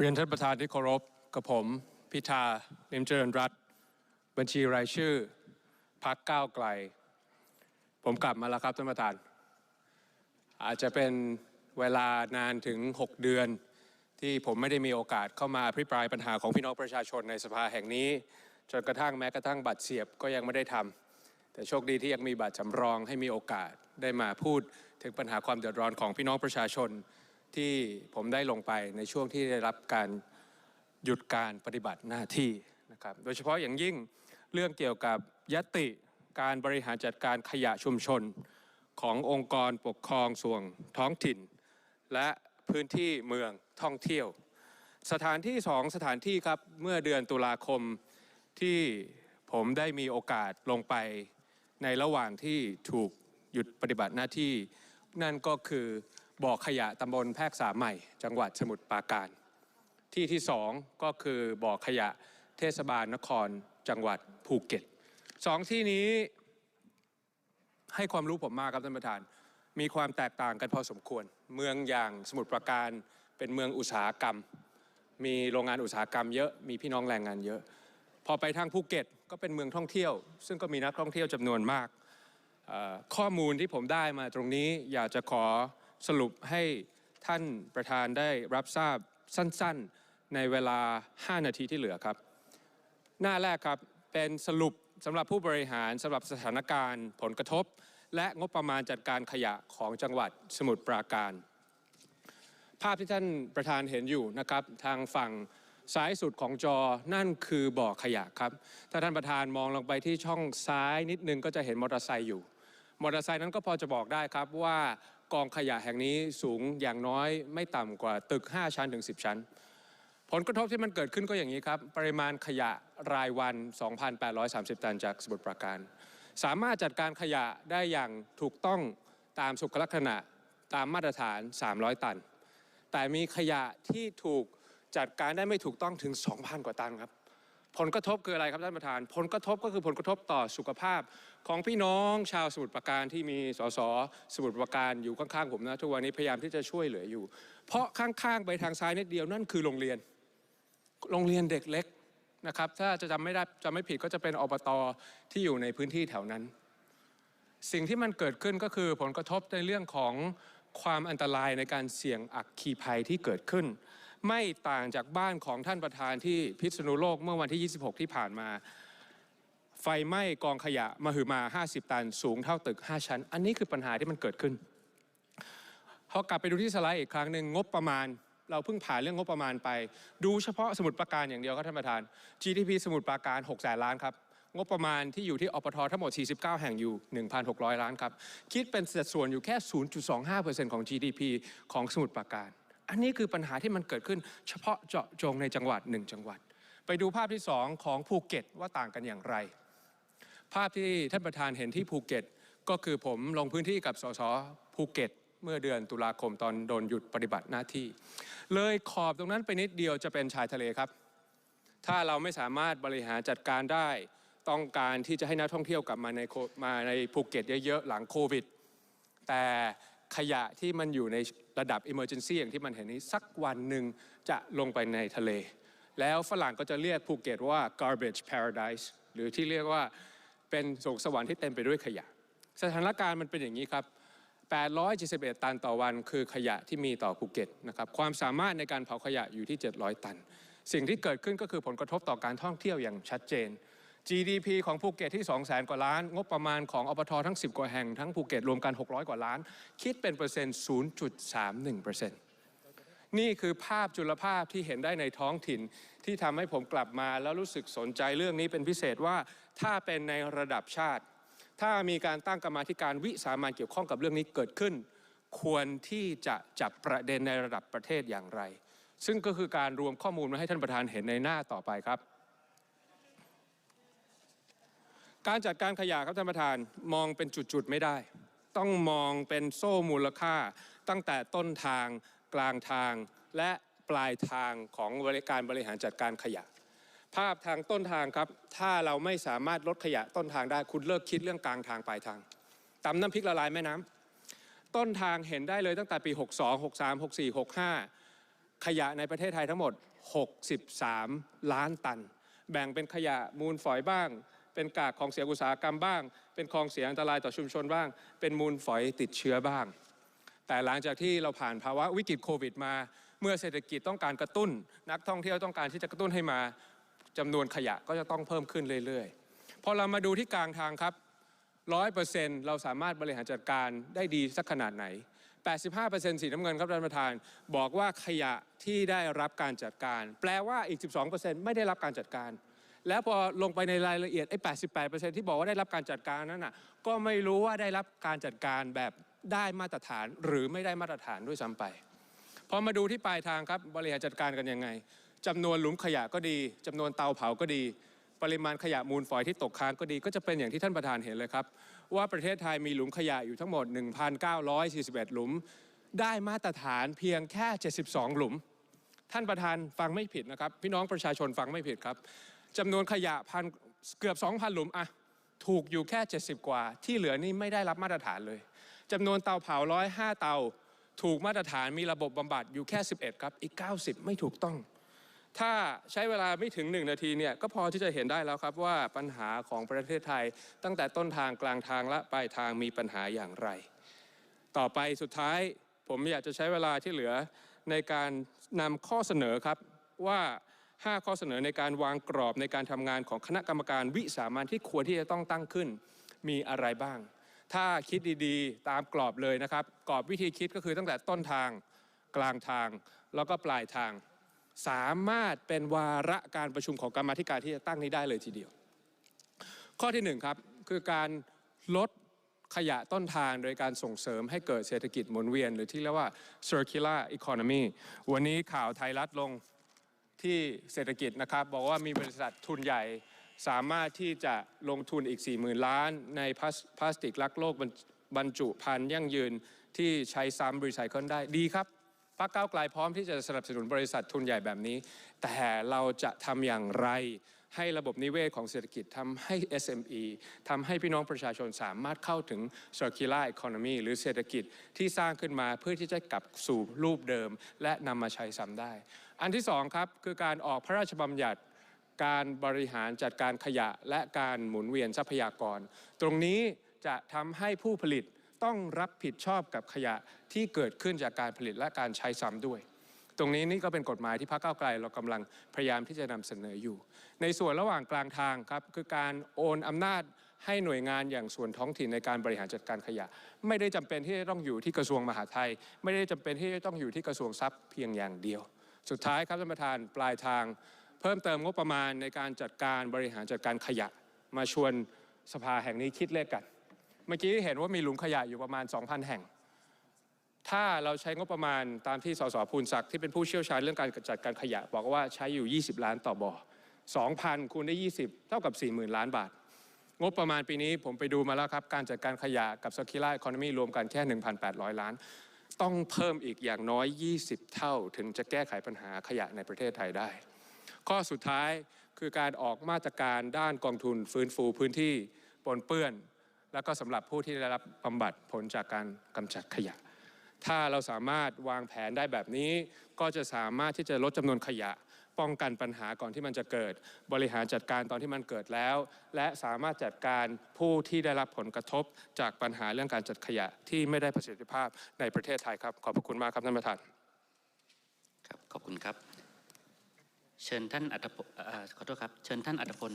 เรียนท่านประธานที่เคารพกับผม พิธาลิมเจริญรัตบัญชีรายชื่อพักก้าวไกล ผมกลับมาแล้วครับท่านประธาน อาจจะเป็นเวลานานถึง 6 เดือน ที่ผมไม่ได้มีโอกาสเข้ามาอภิปรายปัญหาของพี่น้องประชาชนในสภาแห่งนี้ จนกระทั่งแม้กระทั่งบัตรเสียบก็ยังไม่ได้ทำแต่โชคดีที่ยังมีบัตรสำรองให้มีโอกาสได้มาพูดถึงปัญหาความเดือดร้อนของพี่น้องประชาชน ที่ผมได้ลงไปในช่วงที่ได้รับการหยุดการปฏิบัติหน้าที่นะครับ โดยเฉพาะอย่างยิ่งเรื่องเกี่ยวกับยติการบริหารจัดการขยะชุมชน ขององค์กรปกครองส่วนท้องถิ่น และพื้นที่เมืองท่องเที่ยว สถานที่สองสถานที่ครับเมื่อเดือนตุลาคมที่ผมได้มีโอกาสลงไปในระหว่างที่ถูกหยุดปฏิบัติหน้าที่ นั่นก็คือ บ่อขยะตำบลแพรกษาใหม่ จังหวัดสมุทรปราการ ที่ที่สองก็คือบ่อขยะเทศบาลนครจังหวัดภูเก็ตสองที่นี้ให้ความรู้ผมมากครับท่านประธาน มีความแตกต่างกันพอสมควร เมืองอย่างสมุทรปราการเป็นเมืองอุตสาหกรรม มีโรงงานอุตสาหกรรมเยอะมีพี่น้องแรงงานเยอะ พอไปทางภูเก็ตก็เป็นเมืองท่องเที่ยว ซึ่งก็มีนักท่องเที่ยวจำนวนมาก ข้อมูลที่ผมได้มาตรงนี้อยากจะขอ สรุปให้ท่านประธานได้รับทราบสั้นๆ ในเวลา 5 นาทีที่เหลือครับ หน้าแรกครับเป็นสรุปสำหรับผู้บริหารสำหรับสถานการณ์ ผลกระทบ และงบประมาณจัดการขยะของจังหวัดสมุทรปราการ ภาพที่ท่านประธานเห็นอยู่นะครับ ทางฝั่งซ้ายสุดของจอนั่นคือบ่อขยะครับ ถ้าท่านประธานมองลงไปที่ช่องซ้ายนิดนึงก็จะเห็นมอเตอร์ไซค์อยู่ มอเตอร์ไซค์นั้นก็พอจะบอกได้ครับว่า กองขยะแห่งนี้สูงอย่างน้อยไม่ต่ำกว่าตึก 5 ชั้นถึง 10 ชั้น ผลกระทบที่มันเกิดขึ้นก็อย่างนี้ครับ ปริมาณขยะรายวัน 2,830 ตันจากสมุทรปราการ สามารถจัดการขยะได้อย่างถูกต้องตามสุขลักษณะตามมาตรฐาน 300 ตัน แต่มีขยะที่ถูกจัดการได้ไม่ถูกต้องถึง 2,000 กว่าตันครับ ผลกระทบคืออะไรครับท่านประธาน ผลกระทบก็คือผลกระทบต่อสุขภาพ ของพี่น้องชาวสมุทรปราการที่มีสสสมุทรปราการอยู่ข้างๆผมนะทุกวันนี้พยายามที่จะช่วยเหลืออยู่ เพราะข้างๆไปทางซ้ายนิดเดียวนั่นคือโรงเรียน โรงเรียนเด็กเล็กนะครับถ้าจะจำไม่ได้จำไม่ผิดก็จะเป็นอบตที่อยู่ในพื้นที่แถวนั้น สิ่งที่มันเกิดขึ้นก็คือผลกระทบในเรื่องของความอันตรายในการเสี่ยงอักคีภัยที่เกิดขึ้น ไม่ต่างจากบ้านของท่านประธานที่พิษณุโลกเมื่อวันที่ 26 ที่ผ่านมา ไฟไหม้กองขยะมหึมา 50 ตัน สูงเท่าตึก 5 ชั้น อันนี้คือปัญหาที่มันเกิดขึ้นพอกลับไปดูที่สไลด์อีกครั้งหนึ่งงบประมาณ เราเพิ่งผ่านเรื่องงบประมาณไป ดูเฉพาะสมุทรปราการอย่างเดียวครับท่านประธาน GDP สมุทรปราการ6แสนล้านครับงบประมาณที่อยู่ที่อปททั้งหมด 49 แห่งอยู่ 1,600 ล้านครับ คิดเป็นสัดส่วนอยู่แค่ 0.25%ของ GDP ของสมุทรปราการ อันนี้คือปัญหาที่มันเกิดขึ้น เฉพาะเจาะจงในจังหวัดหนึ่งจังหวัด ไปดูภาพที่ 2 ของภูเก็ตว่าต่างกันอย่างไร ภาพที่ท่านประธานเห็นที่ภูเก็ต ก็คือผมลงพื้นที่กับสสภูเก็ต เมื่อเดือนตุลาคมตอนโดนหยุดปฏิบัติหน้าที่ เลยขอบตรงนั้นไปนิดเดียวจะเป็นชายทะเลครับ ถ้าเราไม่สามารถบริหารจัดการได้ ต้องการที่จะให้นักท่องเที่ยวกลับมาในมาในภูเก็ตเยอะๆหลังโควิด แต่ขยะที่มันอยู่ในระดับ Emergency อย่างที่มันเห็นนี้สักวันหนึ่งจะลงไปในทะเล แล้วฝรั่งก็จะเรียกภูเก็ตว่า garbage paradise หรือที่เรียกว่า เป็นสวงสวรรค์ที่เต็มไปด้วยขยะ สถานการณ์มันเป็นอย่างนี้ครับ 871 ตันต่อวันคือขยะที่มีต่อภูเก็ตนะครับความสามารถในการเผาขยะอยู่ที่ 700 ตัน สิ่งที่เกิดขึ้นก็คือผลกระทบต่อการท่องเที่ยวอย่างชัดเจน GDP ของภูเก็ตที่ 200,000 กว่าล้าน งบประมาณของอปททั้ง 10 กว่าแห่งทั้งภูเก็ตรวมกัน 600 กว่าล้าน คิดเป็นเปอร์เซ็นต์ 0.31% นี่คือภาพจุลภาพที่เห็นได้ในท้องถิ่น ที่ทำให้ผมกลับมาแล้วรู้สึกสนใจเรื่องนี้เป็นพิเศษว่าถ้าเป็นในระดับชาติ ถ้ามีการตั้งกรรมาธิการวิสามันเกี่ยวข้องกับเรื่องนี้เกิดขึ้น ควรที่จะจับประเด็นในระดับประเทศอย่างไร ซึ่งก็คือการรวมข้อมูลมาให้ท่านประธานเห็นในหน้าต่อไปครับ การจัดการขยะครับท่านประธานมองเป็นจุดๆไม่ได้ ต้องมองเป็นโซ่มูลค่าตั้งแต่ต้นทาง กลางทางและปลายทางของบริการบริหารจัดการขยะ ภาพทางต้นทางครับ ถ้าเราไม่สามารถลดขยะต้นทางได้คุณเลิกคิดเรื่องกลางทางปลายทางตำน้ำพริกละลายแม่น้ำต้นทางเห็นได้เลยตั้งแต่ปี 62 63 64 65 ขยะในประเทศไทยทั้งหมด 63 ล้านตัน แบ่งเป็นขยะมูลฝอยบ้าง เป็นกากของเสียอุตสาหกรรมบ้าง เป็นของเสียอันตรายต่อชุมชนบ้าง เป็นมูลฝอยติดเชื้อบ้าง แต่หลังจากที่เราผ่านภาวะวิกฤตโควิดมา เมื่อเศรษฐกิจต้องการกระตุ้น นักท่องเที่ยวต้องการที่จะกระตุ้นให้มาจำนวนขยะก็จะต้องเพิ่มขึ้นเรื่อยๆ พอเรามาดูที่กลางทางครับร้อยเปอร์เซ็นต์เราสามารถบริหารจัดการได้ดีสักขนาดไหน 85%สีน้ำเงินครับท่านประธาน บอกว่าขยะที่ได้รับการจัดการ แปลว่าอีก 12%ไม่ได้รับการจัดการ แล้วพอลงไปในรายละเอียดไอ้88%ที่บอกว่าได้รับการจัดการนั้นน่ะก็ไม่รู้ว่าได้รับการจัดการแบบได้มาตรฐานหรือไม่ได้มาตรฐานด้วยซ้ำไปพอมาดูที่ปลายทางครับบริหารจัดการกันยังไงจำนวนหลุมขยะก็ดีจำนวนเตาเผาก็ดี ปริมาณขยะมูลฝอยที่ตกค้างก็ดี ก็จะเป็นอย่างที่ท่านประธานเห็นเลยครับ ว่าประเทศไทยมีหลุมขยะอยู่ทั้งหมด 1,941 หลุม ได้มาตรฐานเพียงแค่ 72 หลุม ท่านประธานฟังไม่ผิดนะครับ พี่น้องประชาชนฟังไม่ผิดครับ จำนวนขยะพันเกือบ 2,000 หลุมอะถูกอยู่แค่ 70 กว่า ที่เหลือนี่ไม่ได้รับมาตรฐานเลยจำนวนเตาเผา105เตา ถูกมาตรฐานมีระบบบำบัดอยู่แค่ 11 ครับ อีก 90 ไม่ถูกต้อง ถ้าใช้เวลาไม่ถึง 1 นาทีเนี่ยก็พอที่จะเห็นได้แล้วครับว่าปัญหาของประเทศไทย ตั้งแต่ต้นทางกลางทางและปลายทางมีปัญหาอย่างไร ต่อไปสุดท้ายผมอยากจะใช้เวลาที่เหลือในการนำข้อเสนอครับว่า 5 ข้อเสนอในการวางกรอบในการทำงานของคณะกรรมการวิสามันที่ควรที่จะต้องตั้งขึ้น มีอะไรบ้าง ถ้าคิดดีๆ ตามกรอบเลยนะครับ กรอบวิธีคิดก็คือตั้งแต่ต้นทางกลางทาง แล้วก็ปลายทาง สามารถเป็นวาระการประชุมของกรรมธิการที่จะตั้งนี้ได้เลยทีเดียว ข้อที่หนึ่งครับคือการลดขยะต้นทางโดยการส่งเสริมให้เกิดเศรษฐกิจหมุนเวียน หรือที่เรียกว่า circular economy วันนี้ข่าวไทยรัฐลง ที่เศรษฐกิจนะครับ บอกว่ามีบริษัททุนใหญ่ สามารถที่จะลงทุนอีก 40,000 ล้านในพลาสพลาสติกรักโลกบรรบรรจุภัณฑ์ยั่งยืนที่ใช้ซ้ำรีไซเคิลได้ดีครับพรรคก้าวไกลพร้อมที่จะสนับสนุนบริษัททุนใหญ่แบบนี้ แต่เราจะทำอย่างไร ให้ระบบนิเวศของเศรษฐกิจทำให้ SME ทำให้พี่น้องประชาชนสามารถเข้าถึง circular economy หรือเศรษฐกิจที่สร้างขึ้นมาเพื่อที่จะกลับสู่รูปเดิม และนำมาใช้ซ้ำได้ อันที่สองครับคือการออกพระราชบัญญัติการบริหารจัดการขยะและการหมุนเวียนทรัพยากร ตรงนี้จะทำให้ผู้ผลิตต้องรับผิดชอบกับขยะที่เกิดขึ้นจากการผลิตและการใช้ซ้ำด้วย ตรงนี้นี่ก็เป็นกฎหมายที่พรรคก้าวไกลเรากำลังพยายามที่จะนำเสนออยู่ ในส่วนระหว่างกลางทางครับคือการโอนอำนาจให้หน่วยงานอย่างส่วนท้องถิ่นในการบริหารจัดการขยะ ไม่ได้จำเป็นที่จะต้องอยู่ที่กระทรวงมหาดไทย ไม่ได้จำเป็นที่จะต้องอยู่ที่กระทรวงทรัพย์เพียงอย่างเดียว สุดท้ายครับท่านประธานปลายทาง เพิ่มเติมงบประมาณในการจัดการบริหารจัดการขยะ มาชวนสภาแห่งนี้คิดเลขกัน เมื่อกี้เห็นว่ามีหลุมขยะอยู่ประมาณ 2,000 แห่ง ถ้าเราใช้งบประมาณตามที่สสภูลศักดิ์ที่เป็นผู้เชี่ยวชาญเรื่องการจัดการขยะ บอกว่าใช้อยู่ 20 ล้านต่อบ่อ2,000 คูณได้ 20 เท่ากับ 40,000 ล้านบาท งบประมาณปีนี้ผมไปดูมาแล้วครับ การจัดการขยะกับ circular economy รวมกันแค่ 1,800 ล้าน ต้องเพิ่มอีกอย่างน้อย 20 เท่า ถึงจะแก้ไขปัญหาขยะในประเทศไทยได้ ข้อสุดท้ายคือการออกมาตรการด้านกองทุนฟื้นฟูพื้นที่ปนเปื้อน และก็สำหรับผู้ที่ได้รับบำบัดผลจากการกำจัดขยะ ถ้าเราสามารถวางแผนได้แบบนี้ ก็จะสามารถที่จะลดจำนวนขยะ ป้องกันปัญหาก่อนที่มันจะเกิด บริหารจัดการตอนที่มันเกิดแล้ว และสามารถจัดการผู้ที่ได้รับผลกระทบจากปัญหาเรื่องการจัดขยะที่ไม่ได้ประสิทธิภาพในประเทศไทยครับ ขอบพระคุณมากครับท่านประธานครับขอบคุณครับ เชิญท่านอัตพลขอโทษครับ เชิญท่านอัตพล